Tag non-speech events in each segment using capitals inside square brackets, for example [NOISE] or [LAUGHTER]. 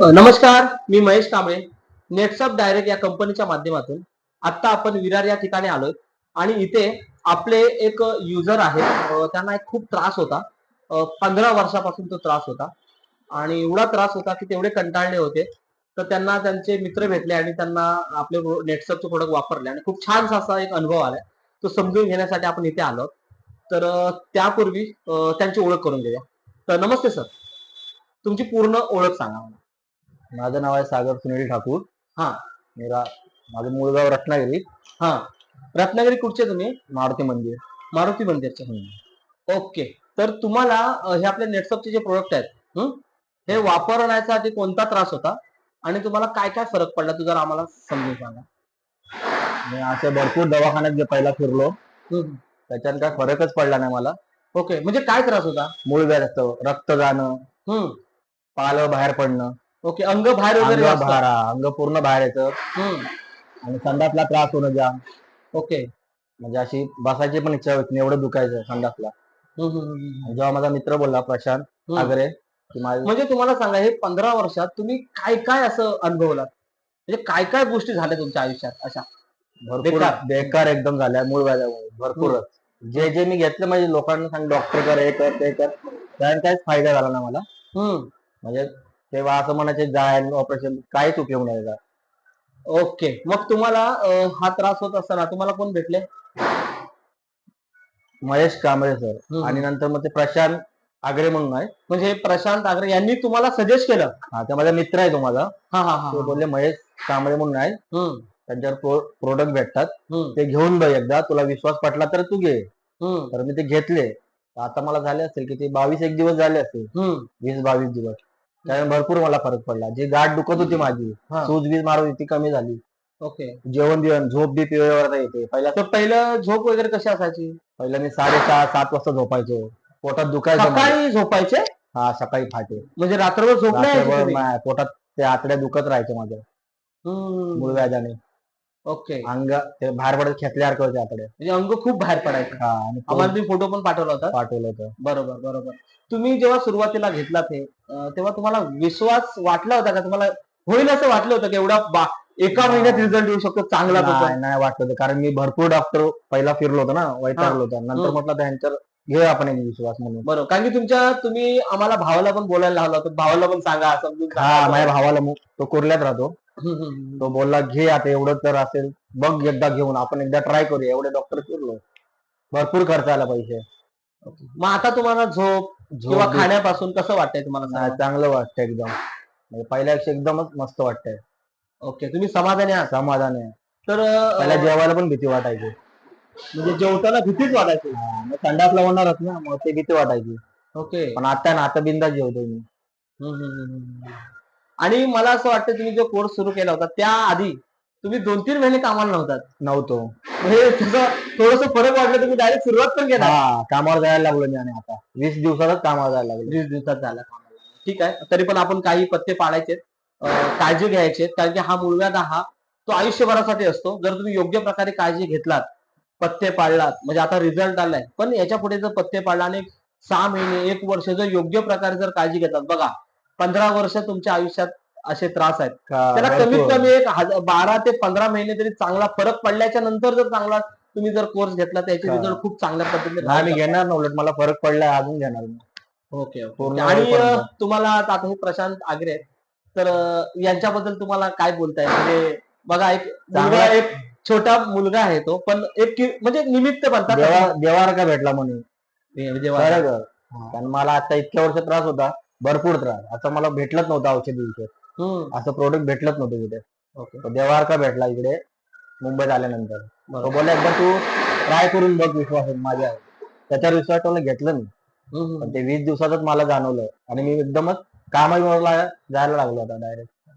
नमस्कार मी Mahesh Kamble. Netsurf direct या कंपनीच्या माध्यमातून आता आपण विरार या ठिकाणी आलोय. आणि इथे आपले एक युजर आहेत. त्यांना एक खूप त्रास होता. पंधरा वर्षापासून तो त्रास होता. आणि एवढा त्रास होता की तेवढे कंटाळले होते. तर त्यांना त्यांचे मित्र भेटले आणि त्यांना आपले नेटसअपचे प्रोडक्ट वापरले. आणि खूप छान असा एक अनुभव आलाय तो समजून घेण्यासाठी आपण इथे आलो. तर त्यापूर्वी त्यांची ओळख करून घेऊया तर नमस्ते सर. तुमची पूर्ण ओळख सांगा मला. माझं नाव आहे सागर सुनील ठाकूर. हा. मेरा माझं मूळ गाव रत्नागिरी. हा. रत्नागिरी कुठचे तुम्ही? मारुती मंदिर. मारुती मंदिरचे. ओके. तर तुम्हाला अ, हे आपले नेटसअपचे जे प्रोडक्ट आहेत हं? हे वापरण्यासाठी कोणता त्रास होता? आणि तुम्हाला काय काय फरक पडला तू जर आम्हाला समजून सांगा. मी असे भरपूर दवाखान्यात जे पहिला फिरलो. त्याच्यात काय फरकच पडला नाही मला. ओके. म्हणजे काय त्रास होता? मूळ असतं रक्त जाणं हं. पाल बाहेर पडणं. ओके अंग बाहेर वगैरे अंग असतं. अंग पूर्ण बाहेर येतं हं. आणि संडासला त्रास होणं जाम ओके म्हणजे अशी बसायची पण इच्छा होत नाही एवढं दुखायचं संडासला हं, हं, हं, हं. आणि जेव्हा माझा मित्र बोलला प्रशांत हं. आगरे की माझं म्हणजे तुम्हाला सांगा हे पंधरा वर्षात तुम्ही काय काय असं अनुभवलात म्हणजे काय काय गोष्टी झाल्या तुमच्या आयुष्यात अशा भरपूर बेकार. बेकार एकदम झाल्या मूळ व्याधामुळे भरपूरच जे जे मी घेतलं म्हणजे लोकांना सांग डॉक्टर कर हे कर ते कर त्याने काहीच फायदा झाला ना मला हं. म्हणजे तेव्हा असं म्हणायचे जाय ऑपरेशन काहीच उपयोग नाही त्याचा ओके मग तुम्हाला हा त्रास होत असताना तुम्हाला कोण भेटले? महेश कांबळे सर. आणि नंतर मग ते प्रशांत आगरे म्हणून आहे म्हणजे प्रशांत आगरे यांनी तुम्हाला सजेस्ट केलं. हा ते माझा मित्र आहे तो माझा हा हा हा. ते बोलले महेश कांबळे म्हणून आहे. हं, त्यांच्यावर प्रोडक्ट भेटतात. ते घेऊन बघ एकदा. तुला विश्वास पटला तर तू घे. तर मी ते घेतले. आता मला झाले असेल की ते बावीस एक दिवस झाले असतील. वीस बावीस दिवस. त्यामुळे भरपूर मला फरक पडला. जी गाठ दुखत होती माझी हा. सूज बीज मारत होती ती कमी झाली. ओके. जेवण बिवण झोप बी पिवेवर येते. पहिला तर पहिलं झोप वगैरे कशी असायची? पहिला मी साडेसहा सात वाजता झोपायचो. पोटात दुखायचं. सकाळी झोपायचे? हा सकाळी फाटे. म्हणजे रात्रभर झोप नाही यायची पोटात ते आतड्या दुखत राहायचे माझ्या हं, मूळ व्याजाने. ओके. अंग ते बाहेर पडत खेचल्यासारखं होते आतडे म्हणजे अंग खूप बाहेर पडायचं. हा आणि आम्हाला तुम्ही फोटो पण पाठवला होता. पाठवलं होतं. बरोबर बरोबर. तुम्ही जेव्हा सुरुवातीला घेतलात हे अं, तेव्हा तुम्हाला विश्वास वाटला होता का? तुम्हाला होईल असं वाटलं होतं की एवढा बा- एका महिन्यात रिझल्ट येऊ शकतो चांगला तो? नाही नाही वाटलं होतं. कारण मी भरपूर डॉक्टर पहिला फिरलो होतो ना वैतागलो होतो. नंतर हं. म्हटलं त्यांच्यावर घेऊ आपण एक विश्वास म्हणून. बरोबर. कारण की तुमच्या तुम्ही आम्हाला भावाला पण बोलायला लावला होता. भावाला पण सांगा समजून हा सांगा. माझ्या भावाला मु- तो कुर्ल्यात राहतो. तो बोलला घे आता एवढं तर असेल बघ एकदा घेऊन आपण एकदा ट्राय करूया एवढे डॉक्टर फिरलो. भरपूर खर्च आला पैसे. मग आता तुम्हाला झोप किंवा झोप खाण्यापासून कसं वाटतंय तुम्हाला नाही? चांगलं वाटतं एकदम. म्हणजे पहिल्यापेक्षा एकदमच मस्त वाटतंय. ओके तुम्ही समाधानी आहात? समाधान आहे. तर पहिल्या अं, जेवायला पण भीती वाटायची. म्हणजे जेवताना भीतीच वाटायची. हा, मग संडासला होणारच ना मग ते भीती वाटायची. ओके. पण आता ना आता बिंदास जेवतो मी. हम्म, हम्म, हम्म, हम्म. आणि मला असं वाटतं तुम्ही जो कोर्स सुरू केला होता त्या आधी तुम्ही दोन तीन महिने कामाला नव्हतात. नव्हतो. म्हणजे तसं थोडस फरक वाटलं तुम्ही डायरेक्ट सुरुवात पण केला. हा कामावर जायला लागलो मी आणि आता. वीस दिवसातच कामावर जायला लागलो. वीस दिवसात झाला कामाला ठीक आहे. तरी पण आपण काही पत्ते पाळायचे काळजी घ्यायचे कारण की हा मुलगा हा तो आयुष्यभरासाठी असतो. जर तुम्ही योग्य प्रकारे काळजी घेतलात पत्ते पाळलात म्हणजे आता रिझल्ट आलाय पण याच्यापुढे जर पत्ते पाळला आणि सहा महिने एक वर्ष जर योग्य प्रकारे जर काळजी घेतात बघा पंधरा वर्ष तुमच्या आयुष्यात असे त्रास आहेत. त्याला कमीत. कमी एक हजार- बारा ते पंधरा महिने तरी चांगला फरक पडल्याच्या नंतर जर चांगला तुम्ही जर कोर्स घेतला त्याचे. रिझल्ट खूप चांगल्या पद्धतीने मी घेणार ना उलट. मला फरक पडलाय अजून घेणार. ओके आणि तुम्हाला आता हे प्रशांत आगरे तर यांच्याबद्दल तुम्हाला काय बोलताय? म्हणजे बघा एक एक छोटा मुलगा आहे तो पण एक म्हणजे निमित्त बनतात. देवा देवार का भेटला म्हणून. कारण मला आता इतक्या वर्ष त्रास होता. भरपूर त्रास. असं मला भेटलंच नव्हतं औषध हम्म, असं प्रोडक्ट भेटलंच नव्हतं तिथे. ओके. तो देवार का भेटला इकडे? मुंबईत आल्यानंतर. तो बरोबर. बोलला एकदा तू ट्राय करून बघ विश्वास माझ्या. त्याच्यावर विश्वास ठेवला घेतलं मी. हम्म, पण ते वीस दिवसातच मला जाणवलं. आणि मी एकदमच कामाला जायला लागलो आता डायरेक्ट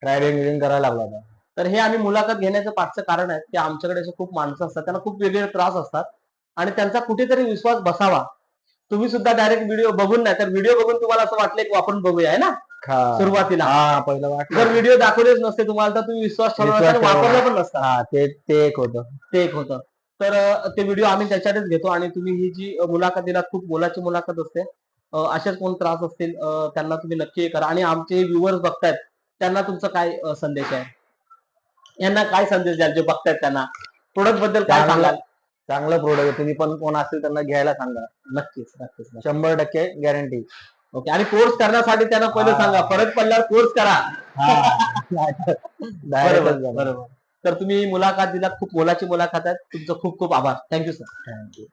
ट्रायडिंग विडिंग करायला लागलो आता. तर हे आम्ही मुलाखत घेण्याचं पाचचं कारण आहे की आमच्याकडे असे खूप माणसं असतात. त्यांना खूप वेगवेगळे त्रास असतात. आणि त्यांचा कुठेतरी विश्वास बसावा. तुम्ही सुद्धा डायरेक्ट व्हिडिओ बघून नाही तर व्हिडिओ बघून तुम्हाला असं वाटलं की आपण बघूया है ना? सुरुवातीला. हा पहिलं जर व्हिडिओ दाखवलेच नसते तुम्हाला तर तुम्ही विश्वास ठेवला. वापरला पण नसता. हा ते ते एक होतं. ते एक होतं. तर ते व्हिडिओ आम्ही त्याच्यातच घेतो आणि तुम्ही ही जी मुलाखत दिलात खूप मोलाची मुलाखत असते. असेच कोण त्रास असतील त्यांना तुम्ही नक्की करा. आणि आमचे व्ह्युअर्स बघतायत त्यांना तुमचा काय संदेश आहे? यांना काय संदेश द्याल जे बघतायत त्यांना? प्रोडक्टबद्दल काय सांगाल? चांगलं प्रोडक्ट आहे. तुम्ही पण कोण असेल त्यांना घ्यायला सांगा. नक्कीच नक्कीच नक्कीच. शंभर टक्के गॅरंटी ओके आणि कोर्स करण्यासाठी त्यांना पहिलं हा. सांगा. फरक पडल्यावर कोर्स करा. [LAUGHS] बरोबर तर तुम्ही मुलाखत दिला खूप मोलाची मुलाखत आहे तुमचं खूप खूप आभार. Thank you sir thank you